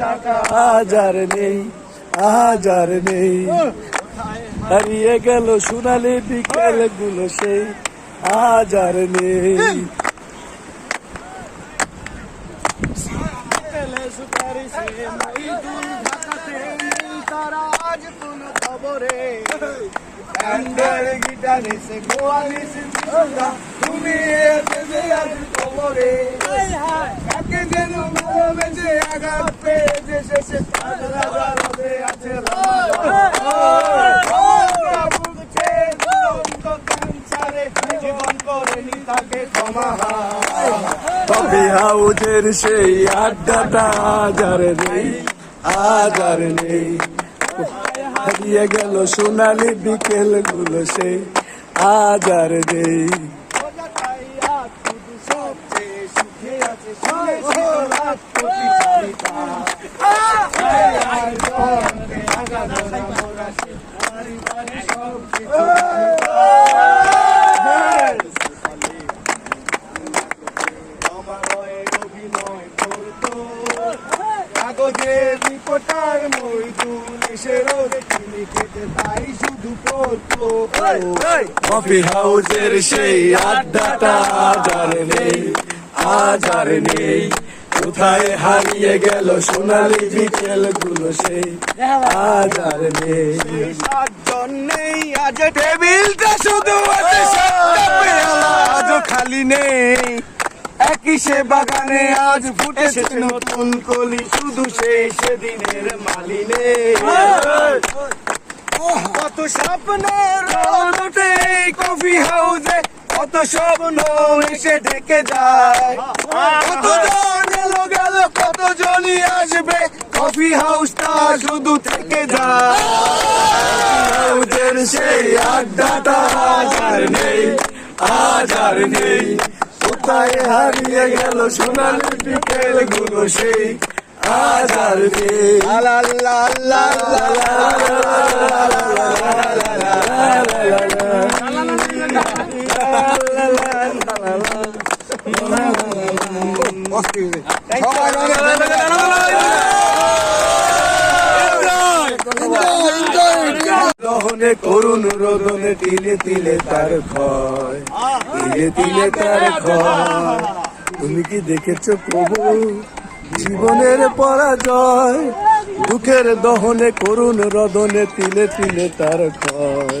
আর নেই আজ আর নেই। হারিয়ে গেল সোনালি বিকেলগুলো সেই আজ আর নেই তুমি ভালোবেসে আঘাত তার রাজা রবে আছে জীবন করেনি তাকে কফি হাউজের সেই আড্ডাটা আজ নেই আজ আর নেই হারিয়ে গেল সোনালি বিকেলগুলো সেই আজ আর নেই কাগজে রিপোর্টার মইদুল এসে রোদ চিনি খেতে তাই শুধু কফি হাউজের সেই আড্ডাটা আজ নেই। আজ আর নেই। কোথায় হারিয়ে গেল সোনালি বিকেলগুলো সেই? আজ আর নেই। সাতজন নেই আজ টেবিলটা শুধু আজও খালি নেই। একই সে বাগানে আজ ফুটেছে নতুন কলি শুধু সেই সেদিনের মালি নেই কত স্বপ্নের কফি হাউসে। কত স্বপ্ন এসে ঢেকে যায় কত জন এলো গেল আসবে কফি হাউসটা শুধু থেকে যায় হাউজের সেই আড্ডাটা আজ আর নেই আজ আর নেই কোথায় হারিয়ে গেল সোনালি বিকেলগুলো সেই আজ আর নেই লা লা লা লা রহনে করুণ রোদনে, তিলে তিলে তার ক্ষয়, তিলে তিলে তার ক্ষয়। তুমি কি দেখেছ প্রভু? জীবনের পরাজয়, দুঃখের দহনে করুণ রদনে, তিলে তিলে তার ক্ষয়।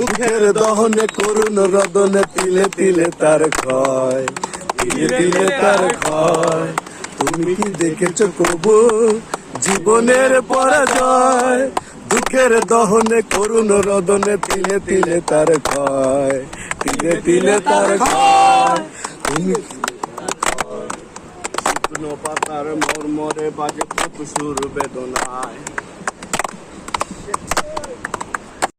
দুঃখের দহনে করুণ রদনে তিলে তিলে তার ক্ষয়, তিলে তিলে তার ক্ষয়। তুমি কি দেখেছ প্রভু জীবনের পরাজয়? দুঃখের দহনে করুণ রদনে তিলে তিলে তার ক্ষয়, তিলে তিলে তার ক্ষয়। তুমি পাতার মরমরে বাজে সুর বেদনায়।